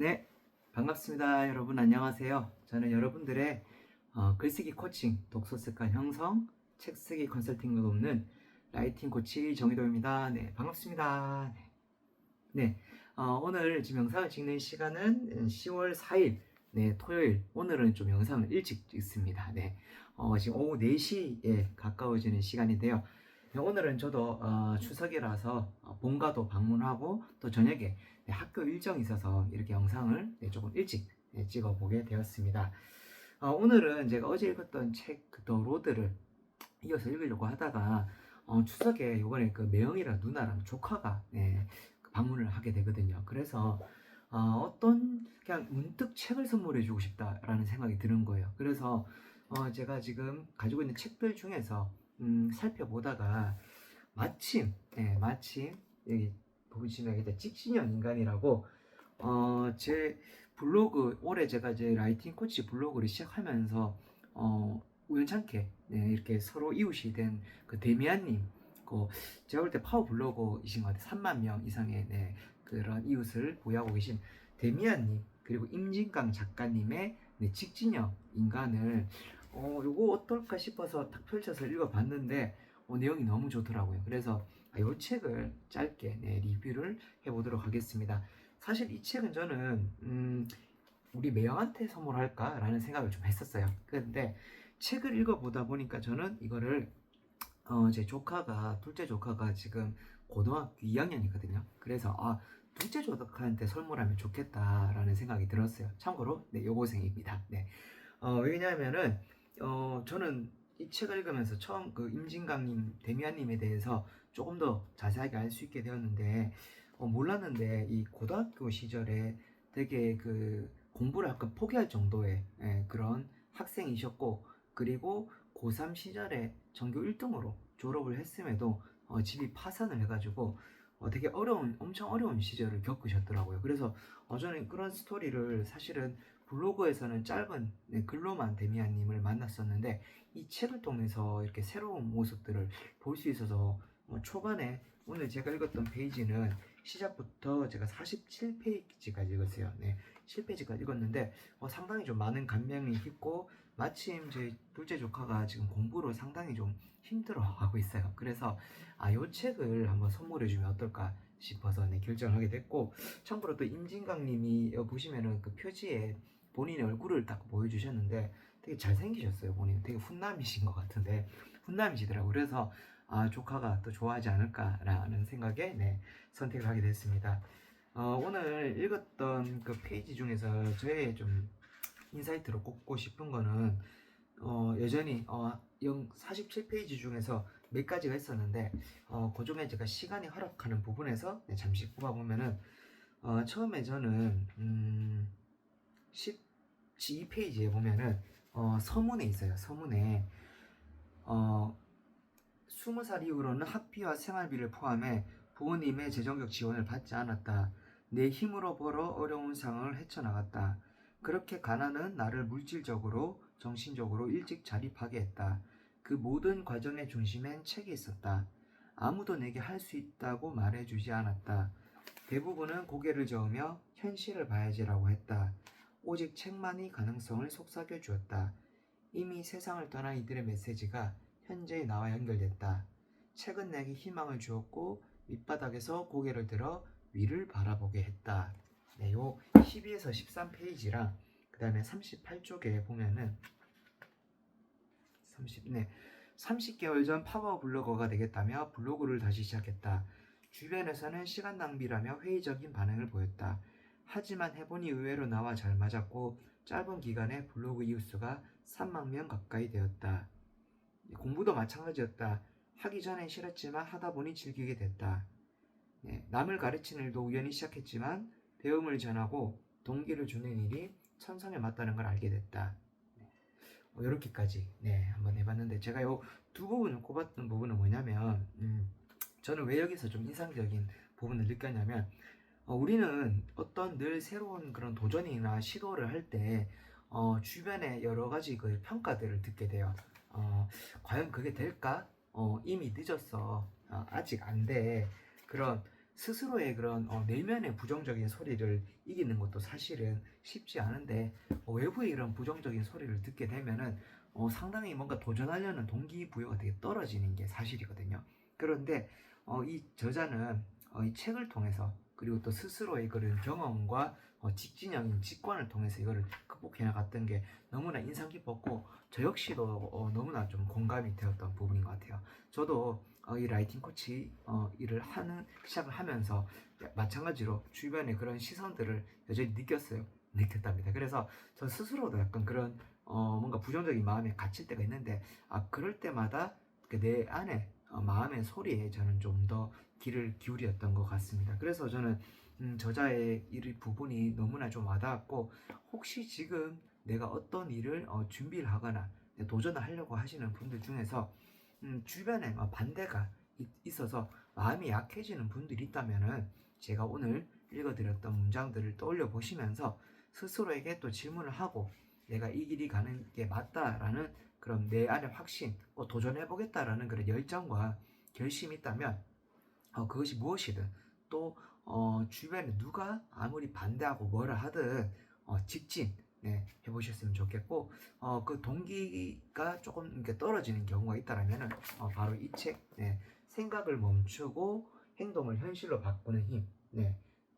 네, 반갑습니다. 여러분 안녕하세요. 저는 여러분들의 어, 글쓰기 코칭, 독서 습관 형성, 책 쓰기 컨설팅을 돕는 라이팅 코치 정희도입니다. 네, 반갑습니다. 네, 네, 어, 오늘 지금 영상을 찍는 시간은 10월 4일, 네, 토요일. 오늘은 좀 영상을 일찍 찍습니다. 네, 어, 지금 오후 4시에 가까워지는 시간인데요. 네, 오늘은 저도 어, 추석이라서 어, 본가도 방문하고 또 저녁에 네, 학교 일정이 있어서 이렇게 영상을 네, 조금 일찍 네, 찍어 보게 되었습니다. 어, 오늘은 제가 어제 읽었던 책 더 로드를 이어서 읽으려고 하다가 어, 추석에 이번에 그 매형이랑 누나랑 조카가 네, 그 방문을 하게 되거든요. 그래서 어, 떤 그냥 문득 책을 선물해 주고 싶다라는 생각이 드는 거예요. 그래서 어, 제가 지금 가지고 있는 책들 중에서 음, 살펴보다가 마침 네, 마침 여기 보시면 여기 찍신형 인간이라고 어, 제 블로그 올해 제가 이제 라이팅 코치 블로그를 시작하면서 어, 우연찮게 네, 이렇게 서로 이웃이 된 그 데미안님 그 제가 볼 때 파워 블로거이신 것 같아요. 3만 명 이상의 네, 그런 이웃을 보유하고 계신 데미안님 그리고 임진강 작가님의 네, 직진형 인간을 어, 요거 어떨까 싶어서 딱 펼쳐서 읽어봤는데 어, 내용이 너무 좋더라고요. 그래서 아, 이 책을 짧게 네, 리뷰를 해보도록 하겠습니다. 사실 이 책은 저는 음, 우리 매형한테 선물할까라는 생각을 좀 했었어요. 그런데 책을 읽어보다 보니까 저는 이거를 어, 제 조카가 둘째 조카가 지금 고등학교 2학년이거든요. 그래서 아 둘째 조카한테 선물하면 좋겠다라는 생각이 들었어요. 참고로 네 여고생입니다. 네. 어, 왜냐하면은 어, 저는 이 책을 읽으면서 처음 그 임진강님, 데미안님에 대해서 조금 더 자세하게 알 수 있게 되었는데 어, 몰랐는데 이 고등학교 시절에 되게 그 공부를 약간 포기할 정도의 예, 그런 학생이셨고 그리고 고3 시절에 전교 1등으로 졸업을 했음에도 어, 집이 파산을 해가지고 어, 되게 어려운 엄청 어려운 시절을 겪으셨더라고요. 그래서 어, 저는 그런 스토리를 사실은 블로그에서는 짧은 네, 글로만 데미안님을 만났었는데 이 책을 통해서 이렇게 새로운 모습들을 볼 수 있어서 어, 초반에 오늘 제가 읽었던 페이지는 시작부터 제가 47페이지까지 읽었어요. 네, 7페이지까지 읽었는데 어, 상당히 좀 많은 감명이 깊고 마침 저희 둘째 조카가 지금 공부를 상당히 좀 힘들어하고 있어요. 그래서 아, 요 책을 한번 선물해주면 어떨까 싶어서 네, 결정을 하게 됐고 참고로 또 임진강님이 여기 보시면은 그 표지에 본인의 얼굴을 딱 보여주셨는데 되게 잘생기셨어요. 본인 되게 훈남이신 것 같은데 훈남이시더라고요. 그래서 아, 조카가 또 좋아하지 않을까라는 생각에 네, 선택을 하게 됐습니다. 어, 오늘 읽었던 그 페이지 중에서 저의 좀 인사이트로 꼽고 싶은 거는 어, 여전히 어, 47페이지 중에서 몇 가지가 있었는데 어, 그 중에 제가 시간이 허락하는 부분에서 네, 잠시 꼽아보면은 어, 처음에 저는 음, 12페이지에 보면은 어, 서문에 있어요. 서문에 어, 20살 이후로는 학비와 생활비를 포함해 부모님의 재정적 지원을 받지 않았다. 내 힘으로 벌어 어려운 상황을 헤쳐나갔다. 그렇게 가난은 나를 물질적으로, 정신적으로 일찍 자립하게 했다. 그 모든 과정의 중심엔 책이 있었다. 아무도 내게 할 수 있다고 말해주지 않았다. 대부분은 고개를 저으며 현실을 봐야지라고 했다. 오직 책만이 가능성을 속삭여 주었다. 이미 세상을 떠난 이들의 메시지가 현재의 나와 연결됐다. 책은 내게 희망을 주었고 밑바닥에서 고개를 들어 위를 바라보게 했다. 네, 요 12에서 13페이지랑 그 다음에 38쪽에 보면은 30, 네, 30개월 전 파워 블로거가 되겠다며 블로그를 다시 시작했다. 주변에서는 시간 낭비라며 회의적인 반응을 보였다. 하지만 해보니 의외로 나와 잘 맞았고 짧은 기간에 블로그 이웃수가 3만 명 가까이 되었다. 공부도 마찬가지였다. 하기 전엔 싫었지만 하다 보니 즐기게 됐다. 네, 남을 가르치는 일도 우연히 시작했지만 배움을 전하고 동기를 주는 일이 천성에 맞다는 걸 알게 됐다. 네, 어, 이렇게까지 네, 한번 해봤는데 제가 요 두 부분을 꼽았던 부분은 뭐냐면 음, 저는 왜 여기서 좀 인상적인 부분을 느꼈냐면 어, 우리는 어떤 늘 새로운 그런 도전이나 시도를 할때 어, 주변에 여러 가지 그 평가들을 듣게 돼요. 어, 과연 그게 될까? 어, 이미 늦었어. 어, 아직 안 돼. 그런 스스로의 그런 어, 내면의 부정적인 소리를 이기는 것도 사실은 쉽지 않은데 어, 외부의 이런 부정적인 소리를 듣게 되면은 어, 상당히 뭔가 도전하려는 동기부여가 되게 떨어지는 게 사실이거든요. 그런데 어, 이 저자는 어, 이 책을 통해서 그리고 또 스스로의 그런 경험과 어, 직진형인 직관을 통해서 이거를 극복해 나갔던 게 너무나 인상 깊었고 저 역시도 어, 너무나 좀 공감이 되었던 부분인 것 같아요. 저도 어, 이 라이팅 코치 어, 일을 하는 시작을 하면서 마찬가지로 주변의 그런 시선들을 여전히 느꼈어요. 느꼈답니다. 그래서 저 스스로도 약간 그런 어, 뭔가 부정적인 마음에 갇힐 때가 있는데 아 그럴 때마다 그내 안에 어, 마음의 소리에 저는 좀 더 귀를 기울였던 것 같습니다. 그래서 저는 음, 저자의 이 부분이 너무나 좀 와닿았고 혹시 지금 내가 어떤 일을 어, 준비를 하거나 도전을 하려고 하시는 분들 중에서 음, 주변에 어, 반대가 있- 있어서 마음이 약해지는 분들이 있다면은 제가 오늘 읽어드렸던 문장들을 떠올려 보시면서 스스로에게 또 질문을 하고 내가 이 길이 가는 게 맞다라는 그런 내 안의 확신, 어, 도전해보겠다라는 그런 열정과 결심이 있다면 어, 그것이 무엇이든 또 어, 주변에 누가 아무리 반대하고 뭐라 하든 어, 직진 네, 해보셨으면 좋겠고 어, 그 동기가 조금 이렇게 떨어지는 경우가 있다라면 어, 바로 이책 네, 생각을 멈추고 행동을 현실로 바꾸는 힘 네,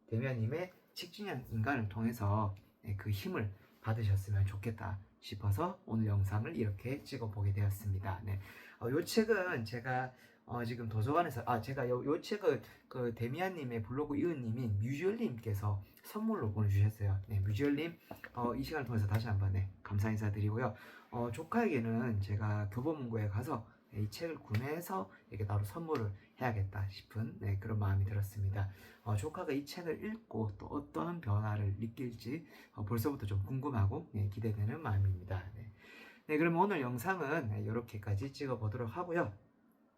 대면님의 직진형 인간을 통해서 네, 그 힘을 받으셨으면 좋겠다 싶어서 오늘 영상을 이렇게 찍어보게 되었습니다. 네, 어, 이 책은 제가 어, 지금 도서관에서 아 제가 요, 요 책을 그 데미안님의 블로그 이은님인 뮤지얼님께서 선물로 보내주셨어요. 네, 뮤지얼님 어, 이 시간을 통해서 다시 한번 네, 감사 인사드리고요. 어, 조카에게는 제가 교보문고에 가서 네, 이 책을 구매해서 이렇게 따로 선물을 해야겠다 싶은 네, 그런 마음이 들었습니다. 어, 조카가 이 책을 읽고 또 어떤 변화를 느낄지 어, 벌써부터 좀 궁금하고 네, 기대되는 마음입니다. 네. 네, 그러면 오늘 영상은 네, 이렇게까지 찍어보도록 하고요.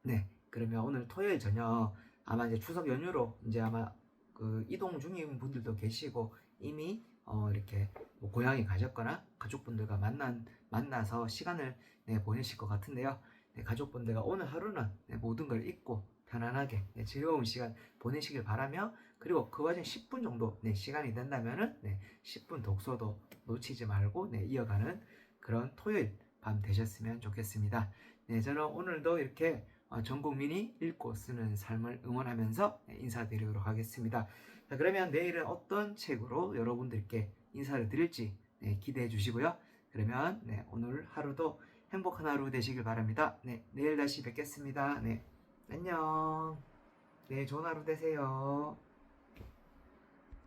네, 그러면 오늘 토요일 저녁 아마 이제 추석 연휴로 이제 아마 그 이동 중인 분들도 계시고 이미 어, 이렇게 뭐 고향에 가셨거나 가족분들과 만난 만나서 시간을 네, 보내실 것 같은데요. 네, 가족분들과 오늘 하루는 네, 모든 걸 잊고 편안하게 네, 즐거운 시간 보내시길 바라며 그리고 그 와중에 10분 정도 네, 시간이 된다면은 네, 10분 독서도 놓치지 말고 네, 이어가는 그런 토요일 밤 되셨으면 좋겠습니다. 네, 저는 오늘도 이렇게 어, 전 국민이 읽고 쓰는 삶을 응원하면서 네, 인사드리도록 하겠습니다. 자, 그러면 내일은 어떤 책으로 여러분들께 인사를 드릴지 네, 기대해 주시고요. 그러면 네, 오늘 하루도 행복한 하루 되시길 바랍니다. 네, 내일 다시 뵙겠습니다. 네, 안녕. 네, 좋은 하루 되세요.